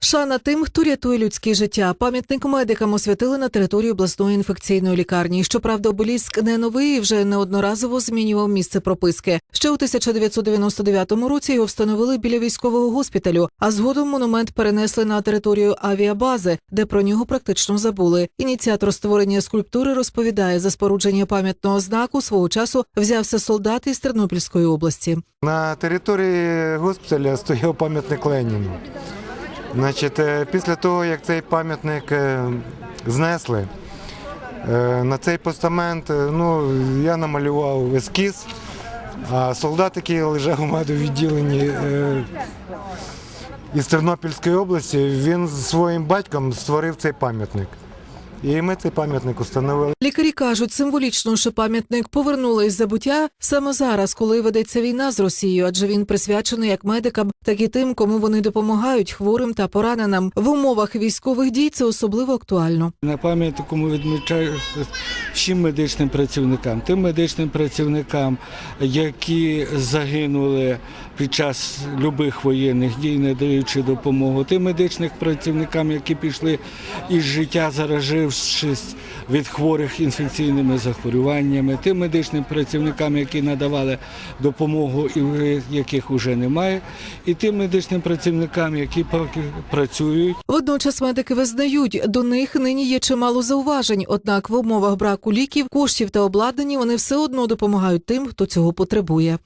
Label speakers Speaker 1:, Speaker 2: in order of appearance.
Speaker 1: Шана тим, хто рятує людське життя. Пам'ятник медикам освятили на території обласної інфекційної лікарні. Щоправда, обеліск не новий і вже неодноразово змінював місце прописки. Ще у 1999 році його встановили біля військового госпіталю, а згодом монумент перенесли на територію авіабази, де про нього практично забули. Ініціатор створення скульптури розповідає, за спорудження пам'ятного знаку свого часу взявся солдат із Тернопільської області.
Speaker 2: На території госпіталя стояв пам'ятник Леніну. Значить, е, після того, як цей пам'ятник е, знесли, е, на цей постамент ну, я намалював ескіз, а солдат, який лежав у медовідділенні відділенні із Тернопільської області, він з своїм батьком створив цей пам'ятник. І ми цей пам'ятник установили.
Speaker 1: Лікарі кажуть, символічно, що пам'ятник повернули із забуття саме зараз, коли ведеться війна з Росією, адже він присвячений як медикам, так і тим, кому вони допомагають хворим та пораненим. В умовах військових дій це особливо актуально.
Speaker 3: На пам'ятнику ми відмічаємо всім медичним працівникам, тим медичним працівникам, які загинули під час любих воєнних дій, не даючи допомогу, тим медичним працівникам, які пішли із життя, заражившись від хворих інфекційними захворюваннями, тим медичним працівникам, які надавали допомогу і яких вже немає, і тим медичним працівникам, які поки працюють.
Speaker 1: Водночас медики визнають, до них нині є чимало зауважень. Однак в умовах браку ліків, коштів та обладнання вони все одно допомагають тим, хто цього потребує.